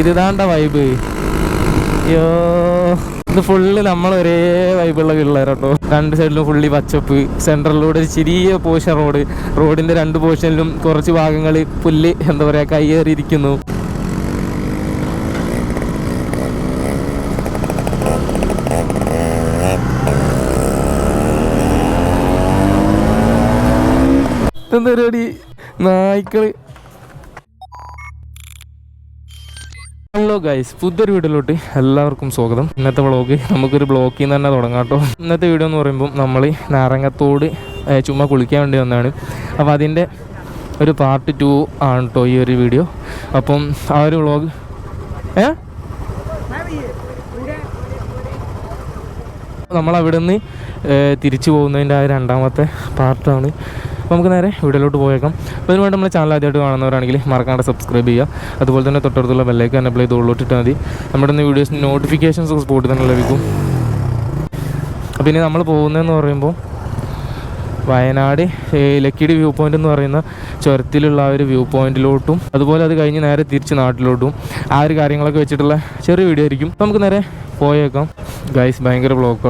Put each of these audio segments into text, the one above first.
ഇതാണ്ട വൈബ് അയ്യോ ഇത് ഫുള്ള് നമ്മൾ ഒരേ വൈബുള്ള പിള്ളേരട്ടോ രണ്ട് സൈഡിലും ഫുള്ളി പച്ചപ്പ് സെൻട്രലിലൂടെ ഒരു ചെറിയ പോഷൻ റോഡ് റോഡിന്റെ രണ്ട് പോർഷനിലും കുറച്ച് ഭാഗങ്ങൾ പുല്ല് എന്താ പറയാ കയ്യേറിയിരിക്കുന്നു. എന്താ പരിപാടി? നായ്ക്കൾ. ഹലോ ഗൈസ് പുതിയൊരു വീഡിയോയിലോട്ട് എല്ലാവർക്കും സ്വാഗതം. ഇന്നത്തെ വ്ളോഗ് നമുക്കൊരു ബ്ലോക്കിൽ നിന്ന് തന്നെ തുടങ്ങാം കേട്ടോ. ഇന്നത്തെ വീഡിയോ എന്ന് പറയുമ്പോൾ നമ്മൾ നാരങ്ങത്തോട് ചുമ്മാ കുളിക്കാൻ വേണ്ടി വന്നതാണ്. അപ്പോൾ അതിന്റെ ഒരു പാർട്ട് ടു ആണ് കേട്ടോ ഈ ഒരു വീഡിയോ അപ്പം ആ ഒരു വ്ളോഗ് ഏ? നമ്മൾ അവിടെ നിന്ന് തിരിച്ചു പോകുന്നതിന്റെ ആ രണ്ടാമത്തെ പാർട്ടാണ് അപ്പോൾ നമുക്ക് നേരെ വീഡിയോയിലോട്ട് പോയേക്കാം. അപ്പോൾ അതിന് വേണ്ടി നമ്മുടെ ചാനൽ ആദ്യമായിട്ട് കാണുന്നവരാണെങ്കിൽ മറക്കാണ്ട് സബ്സ്ക്രൈബ് ചെയ്യുക. അതുപോലെ തന്നെ തൊട്ടടുത്തുള്ള ബെല്ലൈക്കൻ എനബിൾ ചെയ്ത് ഉള്ളോട്ടിട്ടാൽ മതി. നമ്മുടെ വീഡിയോസ് നോട്ടിഫിക്കേഷൻസ് സ്പോട്ടിൽ തന്നെ ലഭിക്കും. അപ്പോൾ ഇനി നമ്മൾ പോകുന്നതെന്ന് പറയുമ്പോൾ വയനാട് ലക്കിടി വ്യൂ പോയിന്റ് എന്ന് പറയുന്ന ചുരത്തിലുള്ള ആ ഒരു വ്യൂ പോയിന്റിലോട്ടും അതുപോലെ അത് കഴിഞ്ഞ് നേരെ തിരിച്ച് നാട്ടിലോട്ടും ആ ഒരു കാര്യങ്ങളൊക്കെ വെച്ചിട്ടുള്ള ചെറിയ വീഡിയോ ആയിരിക്കും. നമുക്ക് നേരെ പോയേക്കാം. ഗൈസ് ഭയങ്കര ബ്ലോക്ക്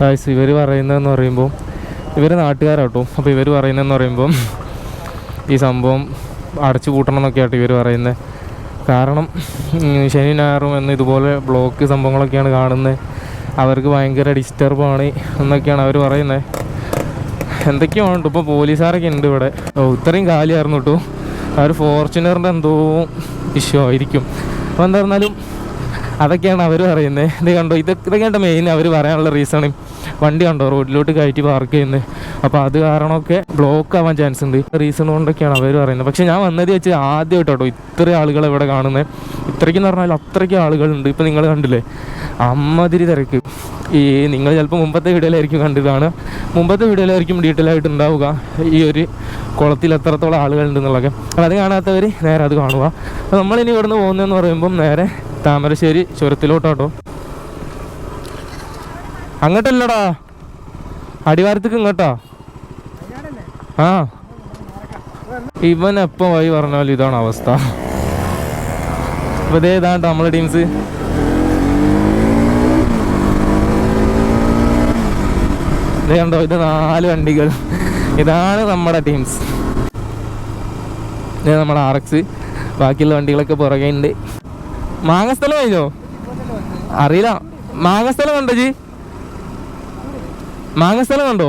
ഗൈസ് ഇവർ പറയുന്നതെന്ന് പറയുമ്പോൾ ഇവർ നാട്ടുകാരാട്ടോ. അപ്പോൾ ഇവർ പറയുന്നതെന്ന് പറയുമ്പം ഈ സംഭവം അടച്ചു കൂട്ടണം എന്നൊക്കെയാട്ടോ ഇവർ പറയുന്നത് കാരണം ശനി ഞായറും എന്ന് ഇതുപോലെ ബ്ലോക്ക് സംഭവങ്ങളൊക്കെയാണ് കാണുന്നത് അവർക്ക് ഭയങ്കര ഡിസ്റ്റർബാണ് എന്നൊക്കെയാണ് അവർ പറയുന്നത് എന്തൊക്കെയോ ഉണ്ട്. ഇപ്പോൾ പോലീസുകാരൊക്കെ ഉണ്ട് ഇവിടെ. ഓ ഇത്രയും കാലിയായിരുന്നു കേട്ടോ ആ ഒരു ഫോർച്യൂണറിന്റെ എന്തോ ഇഷ്യൂ ആയിരിക്കും. അപ്പോൾ എന്തായിരുന്നാലും അതൊക്കെയാണ് അവർ പറയുന്നത് ഇത് കണ്ടോ? ഇതൊക്കെ ഇതൊക്കെയാണ് മെയിൻ അവർ പറയാനുള്ള റീസൺ വണ്ടി കണ്ടോ? റോഡിലോട്ട് കയറ്റി പാർക്ക് ചെയ്യുന്നത് അപ്പോൾ അത് കാരണമൊക്കെ ബ്ലോക്ക് ആവാൻ ചാൻസ് ഉണ്ട്. റീസൺ കൊണ്ടൊക്കെയാണ് അവർ പറയുന്നത്. പക്ഷേ ഞാൻ വന്നത് വെച്ച് ആദ്യമായിട്ടോ ഇത്ര ആളുകൾ ഇവിടെ കാണുന്നത് ഇത്രയ്ക്കെന്ന് പറഞ്ഞാൽ അത്രയ്ക്ക് ആളുകളുണ്ട്. ഇപ്പോൾ നിങ്ങൾ കണ്ടില്ലേ? അമ്മതിരി തിരക്ക്. ഈ നിങ്ങൾ ചിലപ്പോൾ മുമ്പത്തെ വീഡിയോയിലായിരിക്കും കണ്ടതാണ്. മുമ്പത്തെ വീഡിയോയിലായിരിക്കും ഡീറ്റെയിൽ ആയിട്ട് ഉണ്ടാവുക ഈ ഒരു കുളത്തിൽ എത്രത്തോളം ആളുകളുണ്ടെന്നുള്ളതൊക്കെ അത് കാണാത്തവർ നേരെ അത് കാണുക. അപ്പോൾ നമ്മളിനി ഇവിടുന്ന് പോകുന്നതെന്ന് പറയുമ്പം നേരെ താമരശ്ശേരി ചുരത്തിലോട്ടാട്ടോ. അങ്ങോട്ടല്ലടാ. അടിവാരത്തേക്ക് ഇങ്ങോട്ടാ. ആ. ഇവൻ എപ്പം വഴി പറഞ്ഞാലും ഇതാണ് അവസ്ഥ. അപ്പോൾ ഇതേ ഇതാണ്ട് നമ്മളെ ടീംസ്. ഇത് കണ്ടോ ഇത് നാല് വണ്ടികൾ. ഇതാണ് നമ്മുടെ ടീംസ്. ഇത് നമ്മുടെ ആർ എക്സ്. ബാക്കിയുള്ള വണ്ടികളൊക്കെ പുറകെ ഉണ്ട്. മാങ്ങസ്ഥലം കഴിഞ്ഞോ അറിയില്ല. മാങ്ങസ്ഥലം കണ്ടോ ജി? മാങ്ങസ്ഥലം കണ്ടോ?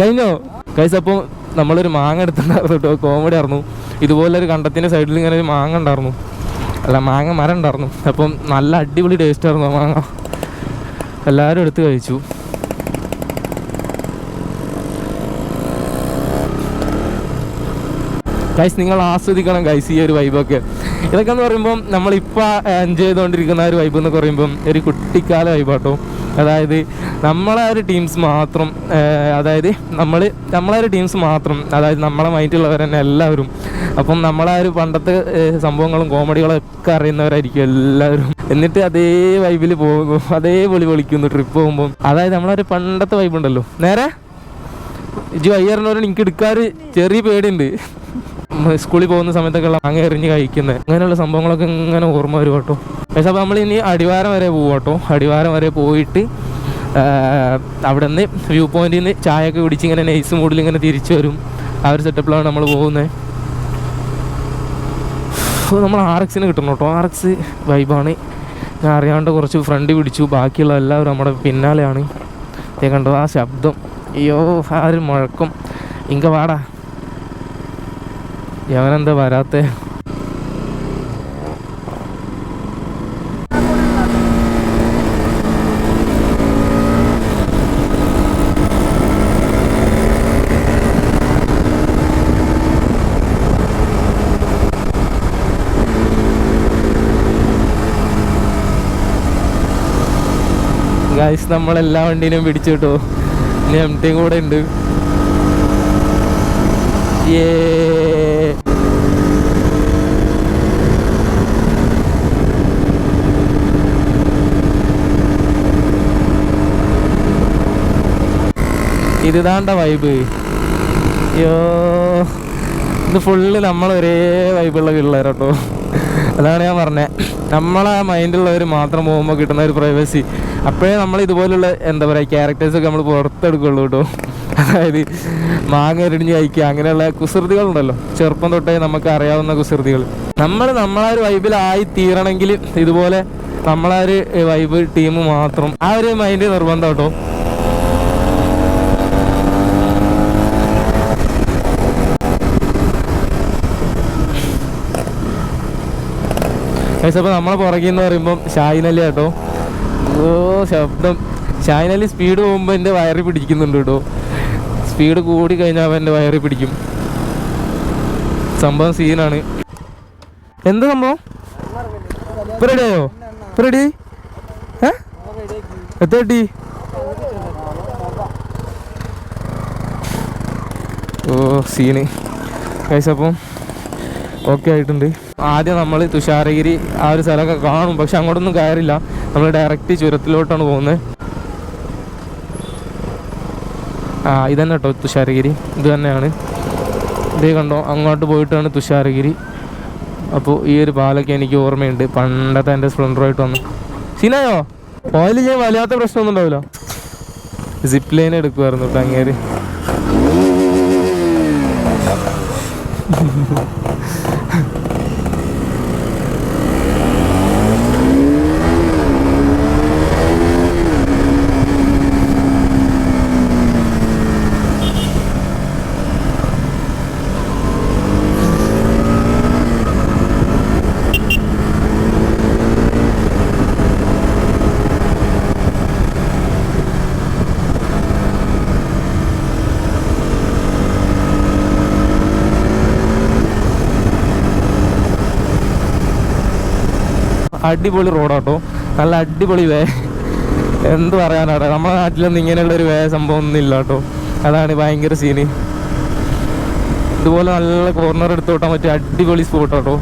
കഴിഞ്ഞോ? കൈസ് അപ്പോൾ നമ്മളൊരു മാങ്ങ എടുത്തിട്ടുണ്ടായിരുന്നു കേട്ടോ. കോമഡി ആയിരുന്നു. ഇതുപോലെ ഒരു കണ്ടത്തിന്റെ സൈഡിൽ ഇങ്ങനെ ഒരു മാങ്ങ ഉണ്ടായിരുന്നു. അല്ല മാങ്ങ മരം ഉണ്ടായിരുന്നു. അപ്പം നല്ല അടിപൊളി ടേസ്റ്റ് ആയിരുന്നു മാങ്ങ. എല്ലാവരും എടുത്ത് കഴിച്ചു. ഗൈസ് നിങ്ങൾ ആസ്വദിക്കണം ഗൈസ് ഈ ഒരു വൈബൊക്കെ ഇതൊക്കെ എന്ന് പറയുമ്പം നമ്മളിപ്പോൾ എൻജോയ് ചെയ്തുകൊണ്ടിരിക്കുന്ന ഒരു വൈബ് എന്നൊക്കെ പറയുമ്പം ഒരു കുട്ടിക്കാല വൈബാട്ടോ അതായത് നമ്മളെ ഒരു ടീംസ് മാത്രം അതായത് നമ്മൾ നമ്മളെ ഒരു ടീംസ് മാത്രം അതായത് നമ്മളെ മൈൻഡിലുള്ളവർ തന്നെ എല്ലാവരും അപ്പം നമ്മളെ ഒരു പണ്ടത്തെ സംഭവങ്ങളും കോമഡികളും ഒക്കെ അറിയുന്നവരായിരിക്കും എല്ലാവരും. എന്നിട്ട് അതേ വൈബിൽ പോകുന്നു അതേ പൊളി പൊളിക്കുന്നു ട്രിപ്പ് പോകുമ്പം. അതായത് നമ്മളൊരു പണ്ടത്തെ വൈബുണ്ടല്ലോ നേരെ? ഇജു അയ്യാറിനോട് എനിക്ക് എടുക്കാറ് ചെറിയ പേടിയുണ്ട്. സ്കൂളിൽ പോകുന്ന സമയത്തൊക്കെ മാങ്ങ എറിഞ്ഞ് കഴിക്കുന്നത് അങ്ങനെയുള്ള സംഭവങ്ങളൊക്കെ ഇങ്ങനെ ഓർമ്മ വരും കേട്ടോ. പക്ഷെ അപ്പോൾ നമ്മൾ ഇനി അടിവാരം വരെ പോകും കേട്ടോ. അടിവാരം വരെ പോയിട്ട് അവിടെ നിന്ന് വ്യൂ പോയിന്റിൽ നിന്ന് ചായയൊക്കെ കുടിച്ച് ഇങ്ങനെ നൈസ് മൂഡിൽ ഇങ്ങനെ തിരിച്ചു വരും. ആ ഒരു സെറ്റപ്പിലാണ് നമ്മൾ പോകുന്നത് നമ്മൾ ആർ എക്സിന് കിട്ടണം കേട്ടോ. ആർ എക്സ് വൈബാണ്. ഞാൻ അറിയാണ്ട് കുറച്ച് ഫ്രണ്ട് പിടിച്ചു. ബാക്കിയുള്ള എല്ലാവരും നമ്മുടെ പിന്നാലെയാണ്. കണ്ടോ ആ ശബ്ദം. അയ്യോ ആ ഒരു മുഴക്കം. ഇങ്ക വാടാ. യവനെന്താ വരാത്തെ? ഗൈസ് നമ്മളെല്ലാ വണ്ടിയിലും പിടിച്ചു കിട്ടുമോ ഇനി എം ടി കൂടെ ഉണ്ട്. ഏ ഇതാണ്ട വൈബ് യോ ഇത് ഫുള്ള് നമ്മൾ ഒരേ വൈബുള്ള പിള്ളേർ കേട്ടോ അതാണ് ഞാൻ പറഞ്ഞത് നമ്മളെ മൈൻഡുള്ളവർ മാത്രം പോകുമ്പോൾ കിട്ടുന്ന ഒരു പ്രൈവസി അപ്പോഴേ നമ്മൾ ഇതുപോലുള്ള എന്താ പറയുക ക്യാരക്ടേഴ്സൊക്കെ നമ്മൾ പുറത്തെടുക്കുള്ളൂ കേട്ടോ അതായത് മാങ്ങ എരിഞ്ഞ് കഴിക്കുക അങ്ങനെയുള്ള കുസൃതികളുണ്ടല്ലോ. ചെറുപ്പം തൊട്ടേ നമുക്ക് അറിയാവുന്ന കുസൃതികൾ നമ്മൾ നമ്മളെ ഒരു വൈബിലായി തീരണമെങ്കിൽ ഇതുപോലെ നമ്മളെ ഒരു വൈബ് ടീം മാത്രം. ആ ഒരു മൈൻഡ് നിർബന്ധം കേട്ടോ അപ്പോൾ നമ്മളെ പുറകിൽ എന്ന് പറയുമ്പം ഷായിനലി കേട്ടോ? ഓ ശബ്ദം. ഷായിനലി സ്പീഡ് പോകുമ്പോൾ എന്റെ വയറി പിടിക്കുന്നുണ്ട് കേട്ടോ. സ്പീഡ് കൂടി കഴിഞ്ഞാൽ അവൻ എന്റെ വയറി പിടിക്കും. സംഭവം സീനാണ് എന്ത് സംഭവം? റെഡി റെഡിയായോ റെഡി ഏ? എത്ര കിട്ടി? ഓ സീന് കൈസ് ഓക്കെ ആയിട്ടുണ്ട്. ആദ്യം നമ്മൾ തുഷാരഗിരി ആ ഒരു സ്ഥലമൊക്കെ കാണും പക്ഷെ അങ്ങോട്ടൊന്നും കയറില്ല. നമ്മൾ ഡയറക്റ്റ് ചുരത്തിലോട്ടാണ് പോകുന്നത്. ആ ഇതന്നെ കേട്ടോ തുഷാരഗിരി. ഇത് തന്നെയാണ്. ഇതേ കണ്ടോ അങ്ങോട്ട് പോയിട്ടാണ് തുഷാരഗിരി. അപ്പോൾ ഈ ഒരു പാലൊക്കെ എനിക്ക് ഓർമ്മയുണ്ട്. പണ്ടത്തെ എന്റെ സ്പ്ലെൻഡറായിട്ട് വന്നു. സീനായോ? ഓയിൽ ഞാൻ വല്ലാത്ത പ്രശ്നമൊന്നും ഉണ്ടാവില്ല. സിപ്പ് ലൈൻ എടുക്കുമായിരുന്നു കേട്ടോ അങ്ങേര്. അടിപൊളി റോഡാട്ടോ. നല്ല അടിപൊളി വേ എന്ത് പറയാനാട്ടോ നമ്മുടെ നാട്ടിലൊന്നും ഇങ്ങനെയുള്ള ഒരു വേ സംഭവം ഒന്നും ഇല്ല കേട്ടോ അതാണ് ഭയങ്കര സീന് ഇതുപോലെ നല്ല കോർണർ എടുത്തോട്ടാൻ പറ്റിയ അടിപൊളി സ്പോട്ട്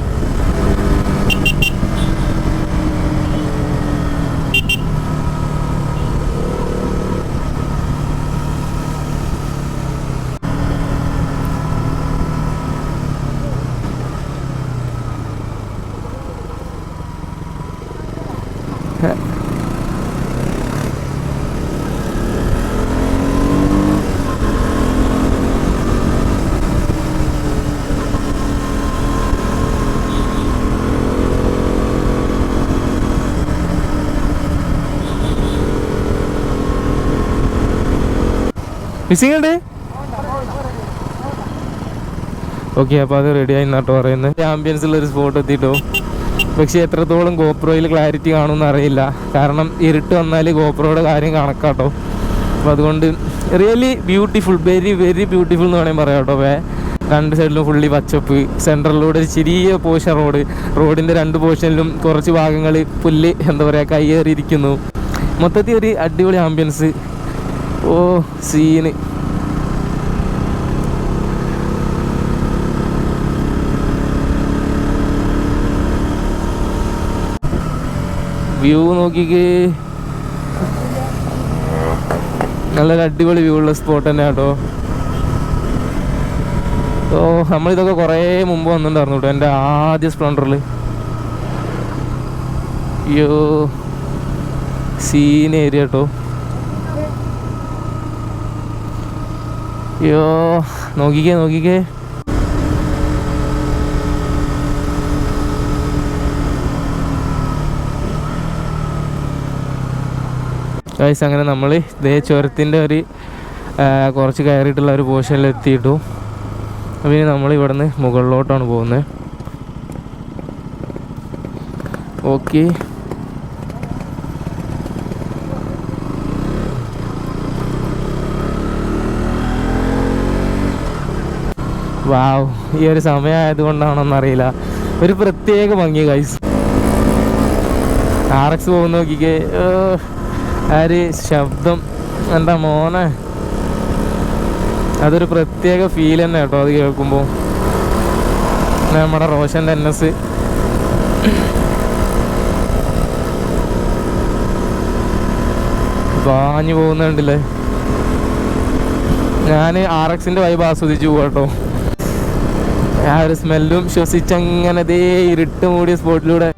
മിസ്സിംഗ് ഉണ്ട്? ഓക്കെ അപ്പോൾ അത് റെഡി ആയി എന്നാട്ടോ പറയുന്നത് ആംബിയൻസ് ഉള്ള ഒരു സ്പോട്ട് എത്തിയിട്ടോ പക്ഷേ എത്രത്തോളം ഗോപ്രോയിൽ ക്ലാരിറ്റി കാണുമെന്ന് അറിയില്ല. കാരണം ഇരുട്ട് വന്നാൽ ഗോപ്രോയുടെ കാര്യം കണക്കാട്ടോ. അപ്പോൾ അതുകൊണ്ട് really beautiful very very beautiful എന്ന് വേണമെങ്കിൽ പറയാം കേട്ടോ. രണ്ട് സൈഡിലും ഫുള്ളി പച്ചപ്പ് സെൻട്രലിലൂടെ ഒരു ചെറിയ പോഷൻ റോഡ് റോഡിന്റെ രണ്ട് പോഷനിലും കുറച്ച് ഭാഗങ്ങൾ പുല്ല് എന്താ പറയുക കയ്യേറിയിരിക്കുന്നു. മൊത്തത്തിൽ ഒരു അടിപൊളി ആംബിയൻസ് ഓ സീന്. വ്യൂ നോക്കിക്കേ. നല്ലൊരു അടിപൊളി വ്യൂ ഉള്ള സ്പോട്ട് തന്നെ കേട്ടോ. ഓ നമ്മളിതൊക്കെ കുറേ മുമ്പ് വന്നിട്ടുണ്ടായിരുന്നു കേട്ടോ എന്റെ ആദ്യ സ്പ്ലണ്ടറിൽ അയ്യോ സീൻ ഏരിയ കേട്ടോ. അയ്യോ നോക്കിക്കേ നോക്കിക്കേ. ഗൈസ് അങ്ങനെ നമ്മൾ ഇതേ ചുരത്തിന്റെ ഒരു കുറച്ച് കയറിയിട്ടുള്ള ഒരു പോർഷനിൽ എത്തിയിട്ടു. അപ്പോൾ ഇനി നമ്മൾ ഇവിടുന്ന് മുകളിലോട്ടാണ് പോകുന്നത്. ഓക്കെ വാവ് ഈ ഒരു കൊണ്ടാണോന്നറിയില്ല ഒരു പ്രത്യേക ഭംഗി ഗൈസ് ആർ എക്സ് പോകുന്ന നോക്കിക്കേ ആ ഒരു ശബ്ദം എന്താ മോനെ? അതൊരു പ്രത്യേക ഫീൽ തന്നെ കേട്ടോ അത് കേൾക്കുമ്പോൾ നമ്മുടെ റോഷന്റെ എൻ എസ് പാഞ്ഞു പോകുന്നുണ്ടല്ലേ ഞാൻ ആർ എക്സിന്റെ വൈബ് ആസ്വദിച്ചു പോകട്ടോ ആ ഒരു സ്മെല്ലും ശ്വസിച്ചങ്ങനെ ദേ ഇരുട്ട് മൂടിയ സ്പോട്ടിലൂടെ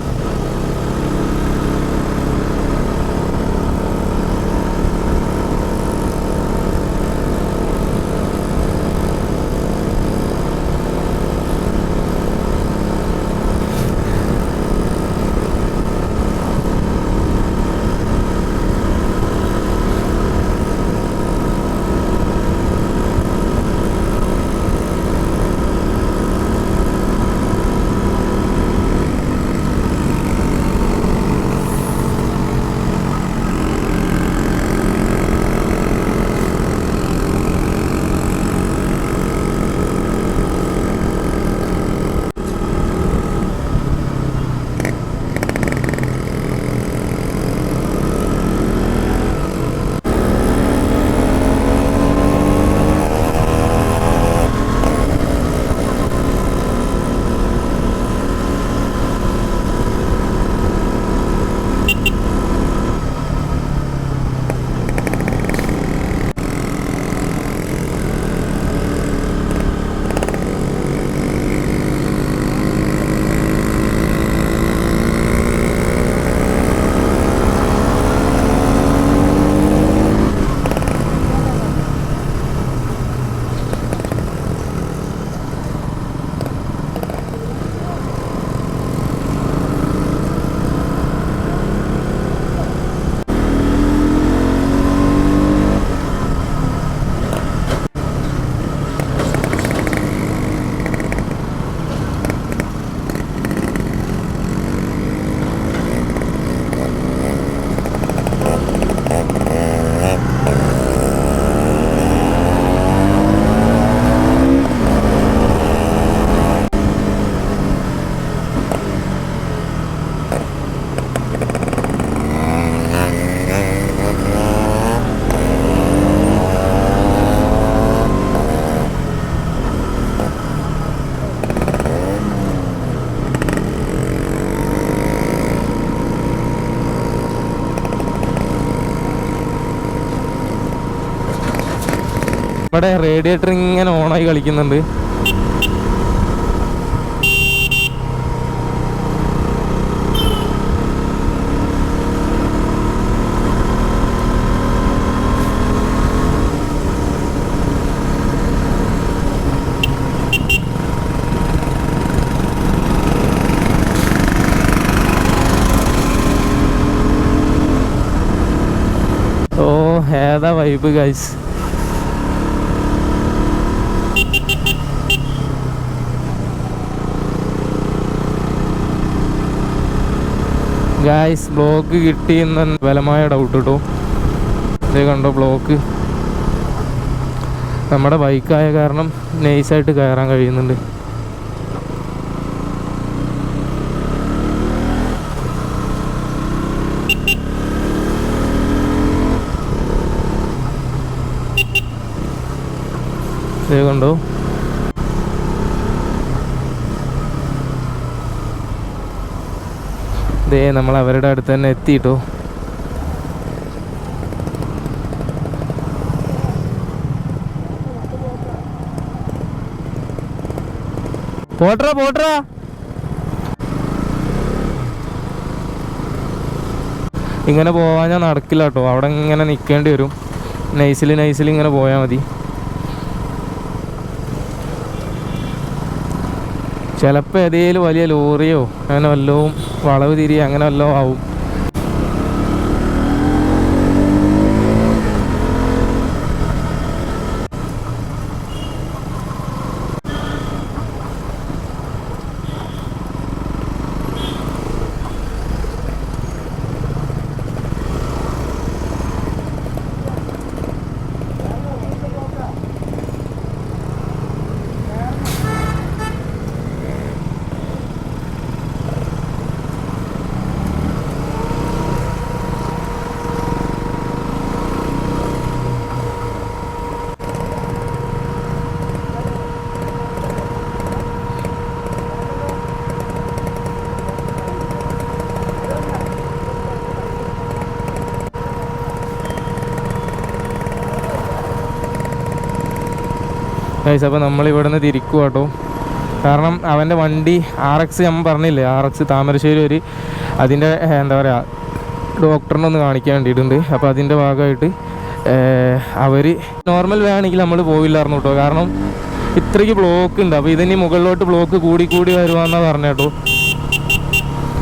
ഇവിടെ റേഡിയേറ്റർ ഇങ്ങനെ ഓണായി കളിക്കുന്നുണ്ട്. ഏതാ വൈബ് ഗൈസ് ഗായ്സ് ബ്ലോക്ക് കിട്ടിയെന്ന് ബലമായ ഡൗട്ട് കേട്ടോ ഇതേ കണ്ടോ ബ്ലോക്ക് നമ്മുടെ ബൈക്കായ കാരണം നൈസായിട്ട് കയറാൻ കഴിയുന്നുണ്ട്. ഇതേ കണ്ടോ? ദേ നമ്മൾ അവരുടെ അടുത്ത് തന്നെ എത്തിയിട്ടോ. പോട്ടറാ പോട്ടറാ ഇങ്ങനെ പോവാൻ ഞാൻ നടക്കില്ല കേട്ടോ അവിടെ ഇങ്ങനെ നിൽക്കേണ്ടി വരും. നൈസിൽ നൈസിൽ ഇങ്ങനെ പോയാൽ മതി. ചിലപ്പോൾ ഏതെങ്കിലും വലിയ ലോറിയോ അങ്ങനെ വല്ലതും വളവ് തിരിയോ അങ്ങനെ വല്ലതും ആവും. ഗൈസ് അപ്പോൾ നമ്മളിവിടുന്ന് തിരിക്കുക കേട്ടോ കാരണം അവന്റെ വണ്ടി ആർ എക്സ് നമ്മൾ പറഞ്ഞില്ലേ ആർ എക്സ് താമരശ്ശേരി ഒരു അതിന്റെ എന്താ പറയുക ഡോക്ടറിനെ ഒന്ന് കാണിക്കാൻ വേണ്ടിയിട്ടുണ്ട്. അപ്പോൾ അതിന്റെ ഭാഗമായിട്ട് അവർ നോർമൽ വേണമെങ്കിൽ നമ്മൾ പോയില്ലായിരുന്നു കേട്ടോ. കാരണം ഇത്രയ്ക്ക് ബ്ലോക്ക് ഉണ്ട്. അപ്പോൾ ഇതിന് മുകളിലോട്ട് ബ്ലോക്ക് കൂടി കൂടി വരുവാന്നാണ് പറഞ്ഞ കേട്ടോ.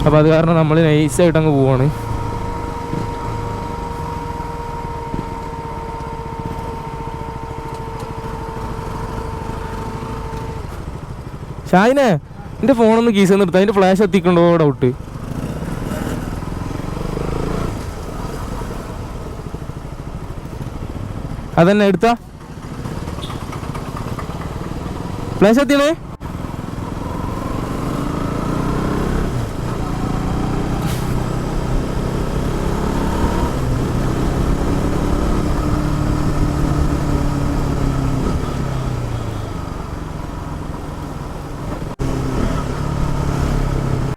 അപ്പോൾ അത് കാരണം നമ്മൾ നൈസായിട്ട് അങ്ങ് പോവാണ്. ഷാഹിനെ എന്റെ ഫോണൊന്ന് കീസ് നിർത്താം അതിന്റെ ഫ്ലാഷ് എത്തിക്കണ്ടോ ഡൗട്ട് അതന്നെ എടുത്താ. ഫ്ലാഷ് എത്തിയണേ?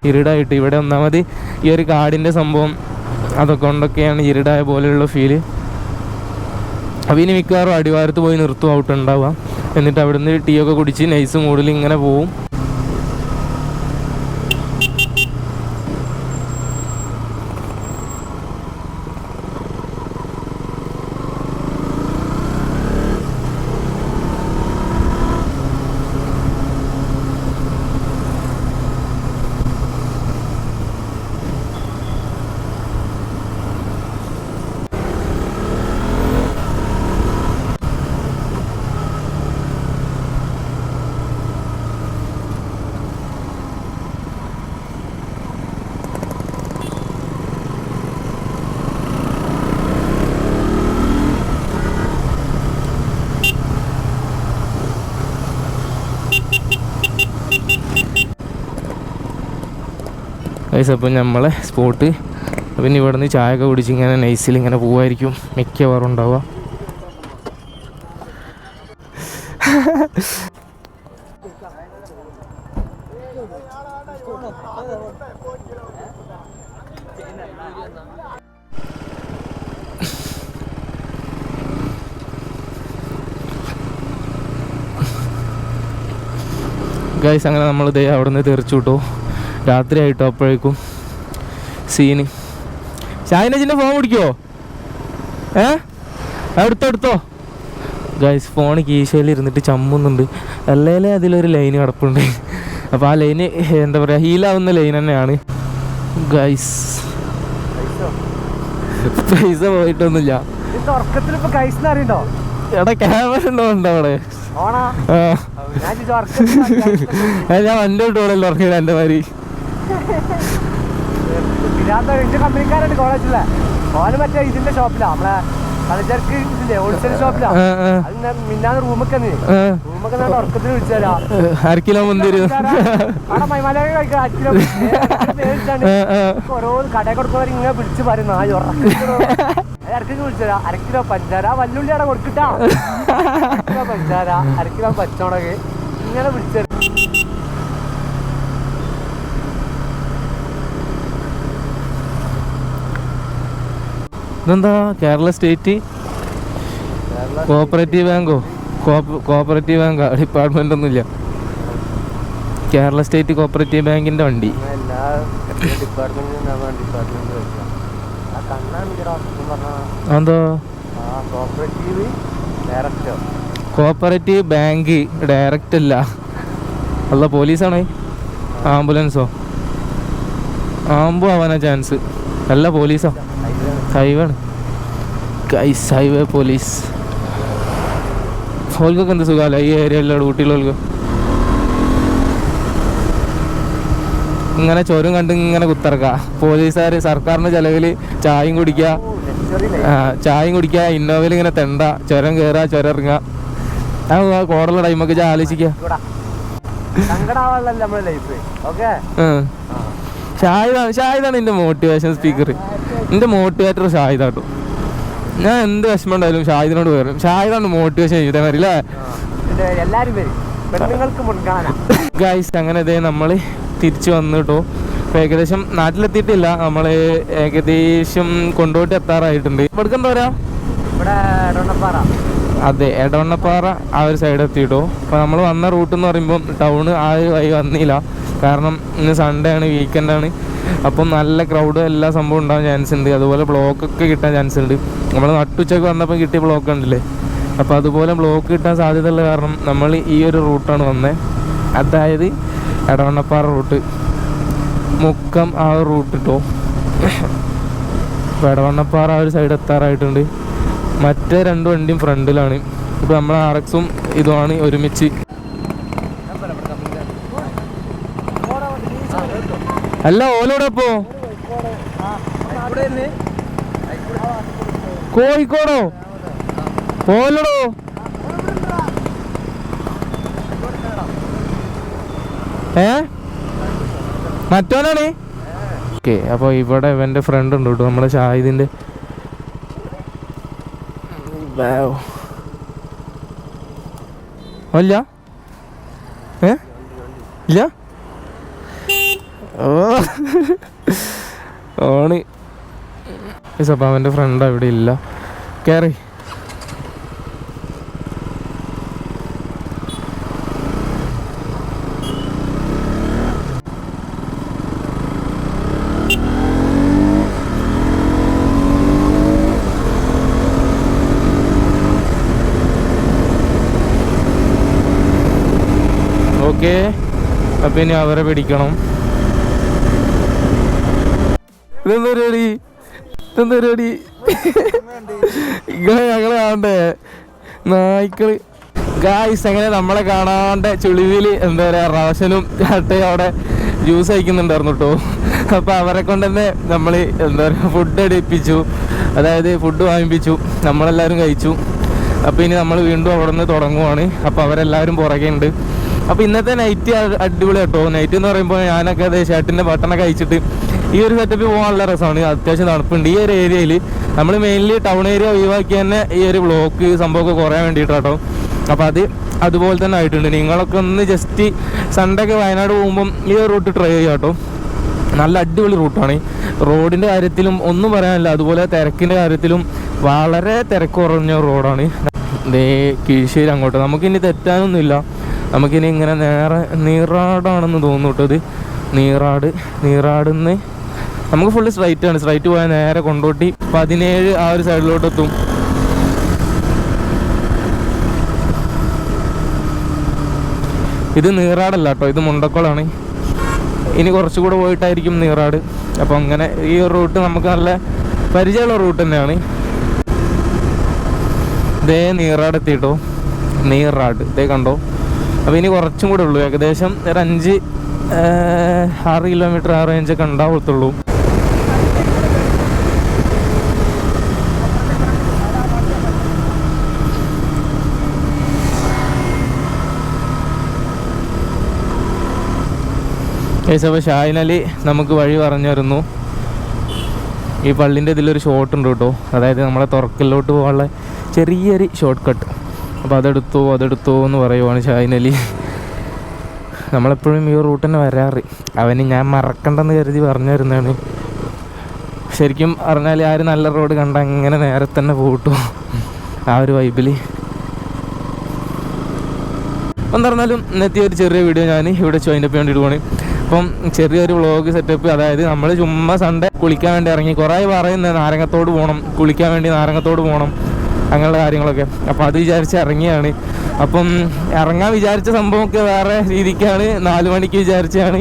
ഇരുടായിട്ട്. ഇവിടെ ഒന്നാമത് ഈ ഒരു കാടിന്റെ സംഭവം അതൊക്കെ കൊണ്ടൊക്കെയാണ് ഇരുടായ പോലെയുള്ള ഫീൽ അപ്പോൾ ഇനി മിക്കവാറും അടിവാരത്ത് പോയി നിർത്തും ഔട്ട് ഉണ്ടാവുക. എന്നിട്ട് അവിടുന്ന് ടീ ഒക്കെ കുടിച്ച് നൈസ് മൂഡിൽ ഇങ്ങനെ പോവും. ഗൈസ് അപ്പം നമ്മളെ സ്പോട്ട് പിന്നെ ഇവിടെ നിന്ന് ചായ ഒക്കെ കുടിച്ച് ഇങ്ങനെ നൈസിൽ ഇങ്ങനെ പോവായിരിക്കും. മിക്കവാറും ഉണ്ടാവുക. ഗൈസ് അങ്ങനെ നമ്മൾ ഇതേ അവിടെ നിന്ന് തെറിച്ചു വിട്ടു. രാത്രി ആയിട്ടോ അപ്പോഴേക്കും സീന് ഷാഹിനജിന്റെ ഫോൺ പിടിക്കോ ഏ എടുത്തോ എടുത്തോ. ഗൈസ് ഫോൺ കീശയിൽ ഇരുന്നിട്ട് ചമ്മുന്നുണ്ട്. അല്ലേലേ അതിലൊരു ലൈൻ കിടപ്പുണ്ട്. അപ്പോൾ ആ ലൈന് എന്താ പറയുക ഹീലാവുന്ന ലൈൻ തന്നെയാണ്. ഗൈസ് പൈസ പോയിട്ടൊന്നുമില്ല. എടാ ക്യാമറ ഉണ്ടോ ഉണ്ടോ അവിടെ? ഓണാ ഞാൻ വണ്ടി ഇട്ടോളല്ലോ ഉറക്കില്ല എന്റെ മാതിരി. പിരാന്ത എന്റെ കമ്പനിക്കാരുണ്ട് കോളേജിലെ ഓന് മറ്റേ ഇതിന്റെ ഷോപ്പിലാ നമ്മളെ കളിച്ചർക്ക് ഇതില്ലേ ഹോൾസെയിൽ ഷോപ്പിലാ അത് മിന്നാന്ന് റൂമൊക്കെ. റൂമൊക്കെ ഞാൻ ഉറക്കത്തിൽ വിളിച്ചാലാ അര കിലോ മുന്തിരി. അവിടെ മൈമാലൊക്കെ കഴിക്കാം അര കിലോ. ഓരോ കടയിൽ കൊടുക്കുന്നവർ ഇങ്ങനെ വിളിച്ച് പറയുന്ന ആ വിളിച്ചുതരാ അര കിലോ പഞ്ചാര വല്ലുള്ളി അവിടെ കൊടുക്കട്ടാ കിലോ പഞ്ചാര അര കിലോ പച്ചമുളക് ഇങ്ങനെ വിളിച്ചു ഇതെന്താ? Kerala state cooperative ബാങ്കോ? Cooperative bank? Department ഒന്നുമില്ല. കേരള സ്റ്റേറ്റ് കോപ്പറേറ്റീവ് ബാങ്കിന്റെ വണ്ടി. എന്തോ കോപ്പറേറ്റീവ് ബാങ്ക് ഡയറക്റ്റ് അല്ല. അല്ല പോലീസാണേ. ആംബുലൻസോ? ആംബു ആവാനാ ചാൻസ്. അല്ല പോലീസാ. ഹൈവേ ആണ് ഗൈസ് ഹൈവേ പോലീസ് ഹോൾക്കൊക്കെ എന്ത് സുഖമല്ല? ഈ ഏരിയയിലുള്ള ഡ്യൂട്ടിയിലുള്ളവർക്ക് ഇങ്ങനെ ചോരും കണ്ട് ഇങ്ങനെ കുത്തിറക്ക പോലീസുകാർ സർക്കാരിന്റെ ചിലവിൽ ചായയും കുടിക്കുക ചായയും കുടിക്കുക ഇന്നോവയിൽ ഇങ്ങനെ തെണ്ട. ചുരം കയറുക ചുരം ഇറങ്ങുക ആ കോടുള്ള ടൈമൊക്കെ ഞാൻ ആലോചിക്കുക ഷാഹിദാണ് ഷാഹിദാണ് എന്റെ മോട്ടിവേഷൻ സ്പീക്കർ എന്റെ മോട്ടിവേറ്റർ ഷാഹിദാട്ടോ ഞാൻ എന്ത് വിഷമം ഉണ്ടായാലും ഷാഹിദിനോട് പറയും. ഷാഹിദാണ് മോട്ടിവേഷൻ ചെയ്തേ മതി അല്ലേ? ഗൈസ് അങ്ങനെ ഇതേ നമ്മൾ തിരിച്ചു വന്നു കേട്ടോ ഏകദേശം നാട്ടിലെത്തിയിട്ടില്ല. നമ്മൾ ഏകദേശം കൊണ്ടോട്ട് എത്താറായിട്ടുണ്ട്. ഇവിടേക്ക് എന്താ പറയാ? ഇവിടെ അതെ എടവണ്ണപ്പാറ ആ ഒരു സൈഡ് എത്തിയിട്ടോ അപ്പോൾ നമ്മൾ വന്ന റൂട്ട് എന്ന് പറയുമ്പോൾ ടൗൺ ആ ഒരു വഴി വന്നില്ല. കാരണം ഇന്ന് സൺഡേ ആണ് വീക്കെൻഡ് ആണ്. അപ്പം നല്ല ക്രൗഡ് എല്ലാ സംഭവം ഉണ്ടാകാൻ ചാൻസ് ഉണ്ട്. അതുപോലെ ബ്ലോക്ക് ഒക്കെ കിട്ടാൻ ചാൻസ് ഉണ്ട്. നമ്മൾ നട്ടുച്ചയ്ക്ക് വന്നപ്പോൾ കിട്ടിയ ബ്ലോക്ക് ഉണ്ടല്ലേ അപ്പോൾ അതുപോലെ ബ്ലോക്ക് കിട്ടാൻ സാധ്യതയുള്ള കാരണം നമ്മൾ ഈ ഒരു റൂട്ടാണ് വന്നത് അതായത് എടവണ്ണപ്പാറ റൂട്ട് മുക്കം ആ റൂട്ട് കേട്ടോ അപ്പോൾ എടവണ്ണപ്പാറ ആ ഒരു സൈഡ് എത്താറായിട്ടുണ്ട്. മറ്റേ രണ്ട് വണ്ടിയും ഫ്രണ്ടിലാണ് ഇപ്പോൾ നമ്മൾ ആർ എക്സും ഇതുമാണ് ഒരുമിച്ച് അല്ല ഓലോടെ പോ. കോഴിക്കോടോ? ഓലോടോ. ഏ? മറ്റോനാണ്? ഓക്കെ അപ്പോൾ ഇവിടെ ഇവന്റെ ഫ്രണ്ട് ഉണ്ട് കേട്ടോ നമ്മുടെ ഷാഹിദിന്റെ ഇല്ല? ഏ? ഇല്ല? ഓണ്. അപ്പം അവന്റെ ഫ്രണ്ട് അവിടെ ഇല്ല. കയറി ഓക്കെ. അപ്പം ഇനി അവരെ പിടിക്കണം. ഇതെന്താ പരിപാടി ഇതെന്താ പരിപാടി ഞങ്ങളെ കാണണ്ടേ? നായ്ക്കൾ. ഗായ്സ് എങ്ങനെ നമ്മളെ കാണാണ്ട് ചുളിവിൽ എന്താ പറയാ റോഷനും ചാട്ടയും അവിടെ ജ്യൂസ് അയക്കുന്നുണ്ടായിരുന്നു കേട്ടോ അപ്പൊ അവരെ കൊണ്ട് തന്നെ നമ്മൾ എന്താ പറയുക ഫുഡ് എടുപ്പിച്ചു. അതായത് ഫുഡ് വാങ്ങിപ്പിച്ചു. നമ്മളെല്ലാവരും കഴിച്ചു. അപ്പോൾ ഇനി നമ്മൾ വീണ്ടും അവിടെ നിന്ന് തുടങ്ങുവാണ്. അപ്പോൾ അവരെല്ലാവരും പുറകെ ഉണ്ട് അപ്പോൾ ഇന്നത്തെ നൈറ്റ് അടിപൊളി കേട്ടോ. നൈറ്റ് എന്ന് പറയുമ്പോൾ ഞാനൊക്കെ അതെ ഷർട്ടിന്റെ ബട്ടണൊക്കെ അയച്ചിട്ട് ഈ ഒരു സെറ്റപ്പിൽ പോകാനുള്ള രസമാണ്. അത്യാവശ്യം തണുപ്പുണ്ട്. ഈ ഒരു ഏരിയയിൽ നമ്മൾ മെയിൻലി ടൗൺ ഏരിയ ഒഴിവാക്കി തന്നെ ഈ ഒരു ബ്ലോക്ക് സംഭവമൊക്കെ കുറയാൻ വേണ്ടിയിട്ടാട്ടോ. അപ്പോൾ അത് അതുപോലെ തന്നെ ആയിട്ടുണ്ട്. നിങ്ങളൊക്കെ ഒന്ന് ജസ്റ്റ് സൺഡേ ഒക്കെ വയനാട് പോകുമ്പം ഈ ഒരു റൂട്ട് ട്രൈ ചെയ്യാം കേട്ടോ. നല്ല അടിപൊളി റൂട്ടാണ് റോഡിന്റെ കാര്യത്തിലും ഒന്നും പറയാനില്ല. അതുപോലെ തിരക്കിന്റെ കാര്യത്തിലും വളരെ തിരക്ക് കുറഞ്ഞ റോഡാണ് ദേ കീഴ്ശ്ശേരി അങ്ങോട്ട്. നമുക്കിനി തെറ്റാനൊന്നുമില്ല. നമുക്കിനി ഇങ്ങനെ നേരെ നീറാടാണെന്ന് തോന്നുന്നു കേട്ടോ ഇത്. നീറാട് നീറാടുന്ന്. നമുക്ക് ഫുള്ള് സ്ട്രൈറ്റ് ആണ്. സ്ട്രൈറ്റ് പോയാൽ നേരെ കൊണ്ടോട്ടി പതിനേഴ് ആ ഒരു സൈഡിലോട്ട് എത്തും ഇത് നീറാടല്ല കേട്ടോ. ഇത് മുണ്ടക്കോളാണ്. ഇനി കുറച്ചുകൂടെ പോയിട്ടായിരിക്കും നീറാട്. അപ്പോൾ അങ്ങനെ ഈ റൂട്ട് നമുക്ക് നല്ല പരിചയമുള്ള റൂട്ട് തന്നെയാണ്. ഇതേ നീറാട് എത്തിയിട്ടോ നീറാട്. ഇതേ കണ്ടോ? അപ്പോൾ ഇനി കുറച്ചും കൂടെ ഉള്ളൂ. ഏകദേശം ഒരു അഞ്ച് ആറ് കിലോമീറ്റർ ആ റേഞ്ചൊക്കെ ഉണ്ടാവത്തുള്ളൂ അലി നമുക്ക് വഴി പറഞ്ഞു തരുന്നു. ഈ പള്ളിന്റെ ഇതിലൊരു ഷോർട്ട് ഉണ്ട് കേട്ടോ. അതായത് നമ്മളെ തുറക്കലിലോട്ട് പോകാനുള്ള ചെറിയൊരു ഷോർട്ട് കട്ട് അപ്പോൾ അതെടുത്തോ അതെടുത്തോ എന്ന് പറയുവാണ് ഷായിനലി നമ്മളെപ്പോഴും ഈ റൂട്ട് തന്നെ വരാറ്. അവന് ഞാൻ മറക്കണ്ടെന്ന് കരുതി പറഞ്ഞു തരുന്നതാണ് ശരിക്കും പറഞ്ഞാൽ ആര് നല്ല റോഡ് കണ്ട അങ്ങനെ നേരെ തന്നെ പോട്ടു. ആ ഒരു വൈബിൽ എന്ന് പറഞ്ഞാലും ഒരു ചെറിയ വീഡിയോ ഞാൻ ഇവിടെ ചോയിന്റെ വേണ്ടിയിട്ട് ഇടുവാണ് അപ്പം ചെറിയൊരു വ്ളോഗ് സെറ്റപ്പ് അതായത് നമ്മൾ ചുമ്മാ സൺഡേ കുളിക്കാൻ വേണ്ടി ഇറങ്ങി കുറേ പറയുന്നത് നാരങ്ങത്തോട് പോകണം കുളിക്കാൻ വേണ്ടി നാരങ്ങത്തോട് പോകണം അങ്ങനെയുള്ള കാര്യങ്ങളൊക്കെ. അപ്പോൾ അത് വിചാരിച്ച് ഇറങ്ങിയാണ്. അപ്പം ഇറങ്ങാൻ വിചാരിച്ച സംഭവമൊക്കെ വേറെ രീതിക്കാണ്. നാല് മണിക്ക് വിചാരിച്ചാണ്.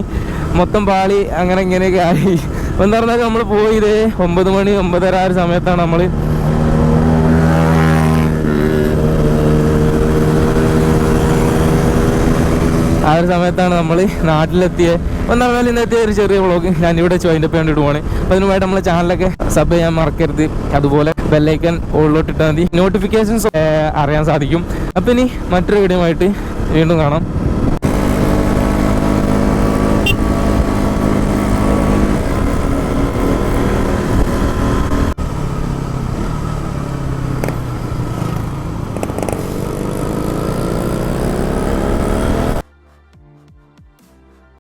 മൊത്തം പാളി അങ്ങനെ ഇങ്ങനെയൊക്കെ ആയി. എന്ന് പറഞ്ഞാൽ നമ്മൾ പോയത് ഒമ്പത് മണി ഒമ്പതര ആ ഒരു സമയത്താണ് നമ്മൾ ആ ഒരു സമയത്താണ് നമ്മൾ നാട്ടിലെത്തിയ. ഒന്നാം കാലം ഇന്നത്തെ ഒരു ചെറിയ വ്ളോഗ് ഞാൻ ഇവിടെ ചോയിന്റെ വേണ്ടിയിട്ട് പോകണേ അപ്പോൾ അതിനുമായിട്ട് നമ്മളെ ചാനലൊക്കെ സബ് ചെയ്യാൻ മറക്കരുത്. അതുപോലെ ബെല്ലൈക്കൻ ഉള്ളിലോട്ട് ഇട്ടാൽ മതി. നോട്ടിഫിക്കേഷൻസ് അറിയാൻ സാധിക്കും. അപ്പം ഇനി മറ്റൊരു വീഡിയോ ആയിട്ട് വീണ്ടും കാണാം.